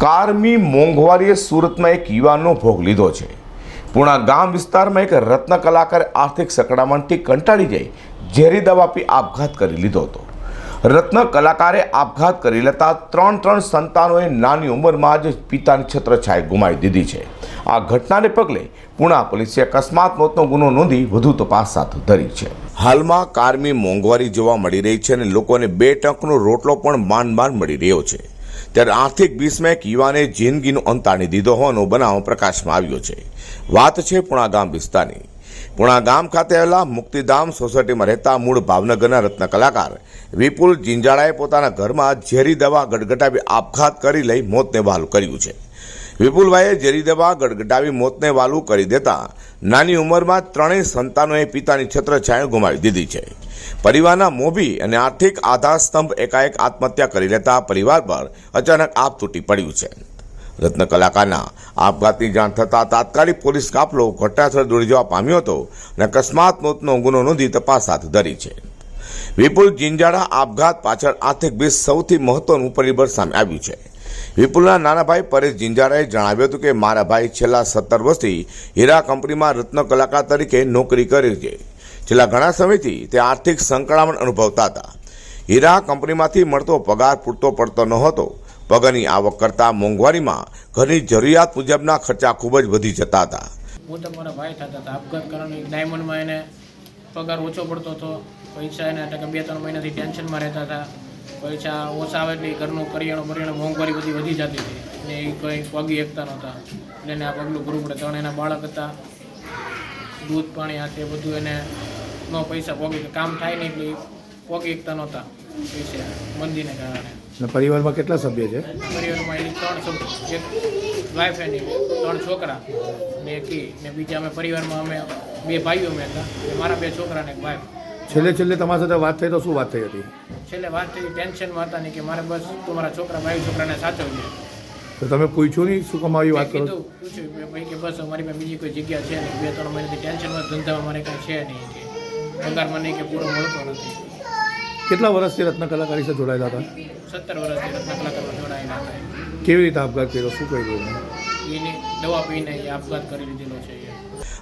કારમી મોંઘવારીએ સુરતમાં એક યુવાનનો ભોગ લીધો છે. પૂણા ગામ વિસ્તારમાં એક રત્ન કલાકારે આર્થિક સકડામણથી કંટાળી જઈ ઝેરી દવા પી આપઘાત કરી લીધો હતો. રત્ન કલાકારે આપઘાત કરી લેતા ત્રણ ત્રણ સંતાનોએ નાની ઉંમરમાં જ પિતાની છત્રછાયા ગુમાવી દીધી છે. આ ઘટનાને પગલે પુણા પોલીસે અકસ્માત મોતનો ગુનો નોંધી વધુ તપાસ હાથ ધરી છે. હાલમાં કારમી મોંઘવારી જોવા મળી રહી છે અને લોકોને બે ટંકનો રોટલો પણ માંડ માંડ મળી રહ્યો છે. ત્યારે આર્થિક બીસમાં એક યુવાને જિંદગીનો અંત આણી દીધો હોવાનો બનાવ પ્રકાશમાં આવ્યો છે. વાત છે પુણા ગામ વિસ્તારની. પુણા ગામ ખાતે આવેલા મુક્તિધામ સોસાયટીમાં રહેતા મૂળ ભાવનગરના રત્ન કલાકાર વિપુલ જિંજાળાએ પોતાના ઘરમાં ઝેરી દવા ગટગટાવી આપઘાત કરી લઈ મોતને વહાલું કર્યું છે. વિપુલભાઈએ ઝેરી દવા ગડગડાવી મોતને વાલું કરી દેતા નાની ઉંમરમાં ત્રણેય સંતાનોએ પિતાની છત્રછાયા ગુમાવી દીધી છે. પરિવારના મોભી અને આર્થિક આધારસ્તંભ એકાએક આત્મહત્યા કરી લેતા પરિવાર પર અચાનક આપ તૂટી પડ્યું છે. રત્ન કલાકારના આપઘાતની જાણ થતાં તાત્કાલિક પોલીસ કાફલો ઘટનાસ્થળે દોડી જવા પામ્યો હતો અને અકસ્માત મોતનો ગુનો નોંધી તપાસ હાથ ધરી છે. વિપુલ જિંજાળા આપઘાત પાછળ આર્થિક બીજ સૌથી મહત્વનું પરિબળ સામે આવ્યું છે. વિપુલના નાના ભાઈ પરેશ જિંજારાએ જણાવ્યું હતું કે, મારા ભાઈ છેલ્લા સત્તર વર્ષથી હીરા કંપનીમાં રત્ન કલાકાર તરીકે નોકરી કરે છે. છેલ્લા ઘણા સમયથી તે આર્થિક સંકળામણ અનુભવતા હતા. હીરા કંપનીમાંથી મળતો પગાર પૂરતો પડતો નહોતો. પગારની આવક કરતાં મોંઘવારીમાં ઘરની જરૂરિયાત મુજબના ખર્ચા ખૂબ જ વધી જતા હતા. પોતે મારા ભાઈ થતા હતા. આપઘાત કરવાની ડાયમંડમાં એને પગાર ઓછો પડતો હતો. પૈસા એને બે ત્રણ મહિનાથી ટેન્શનમાં રહેતા હતા. પૈસા ઓછા આવે એટલે ઘરનું કરિયાણું બરિયાણું મોંઘવારી બધી વધી જતી હતી. ને એ કંઈ પગી એકતા નહોતા. એટલે એને આ પગલું ભરવું પડે. ત્રણ એના બાળક હતા. દૂધ પાણી આ તે બધું એને ન પૈસા પોગી. કામ થાય નહીં એટલે પોગી એકતા નહોતા. પૈસા મંદીને કારણે. પરિવારમાં કેટલા સભ્ય છે? પરિવારમાં એની ત્રણ સભ્ય. એક વાઈફ એની ત્રણ છોકરા ને કી ને બીજા અમે પરિવારમાં અમે બે ભાઈઓ અમે હતા. મારા બે છોકરા ને એક વાઈફ છેલ્લે છેલ્લે તમારી સાથે વાત થઈ તો શું વાત થઈ હતી? છેલ્લે વાત થઈ ટેન્શનમાં હતા ને કે મારે બસ તું મારા છોકરા ભાઈ છોકરાને સાચવજે. તો તમે પૂછ્યું નહીં શું કમાવી વાત? કરો પૂછ્યું મેં ભાઈ કે બસ અમારી પાસે બીજી કોઈ જગ્યા છે નહીં. બે ત્રણ મહિનાથી ટેન્શનમાં ધંધામાં મારે કાંઈ છે નહીં કે. પગારમાં નહીં કે પૂરો મળતો નથી. કેટલા વર્ષથી રત્ન કલાકારી સાથે જોડાયેલા હતા? સત્તર વર્ષથી રત્ન કલાકારમાં જોડાયેલા હતા. કેવી રીતે આપઘાત કર્યો? શું કર્યું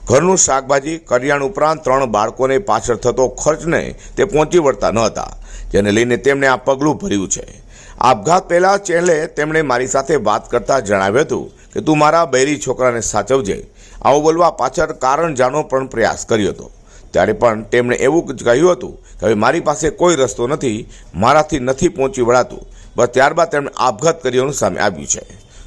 ઘરનું શાકભાજી, કરિયાણ ઉપરાંત ત્રણ બાળકોને પાછળ થતો ખર્ચને તે પહોંચી વળતા ન હતા, જેને લઈને તેમણે આ પગલું ભર્યું છે. આપઘાત પહેલા ચેલે તેમણે મારી સાથે વાત કરતા જણાવ્યું હતું કે, તું મારા બૈરી છોકરાને સાચવજે. આવું બોલવા પાછળ કારણ જાણો પણ પ્રયાસ કર્યો હતો. ત્યારે પણ તેમણે એવું જ કહ્યું હતું કે, હવે મારી પાસે કોઈ રસ્તો નથી, મારાથી નથી પહોંચી વળાતું. બસ ત્યારબાદ તેમણે આપઘાત કર્યાનું સામે આવ્યું છે.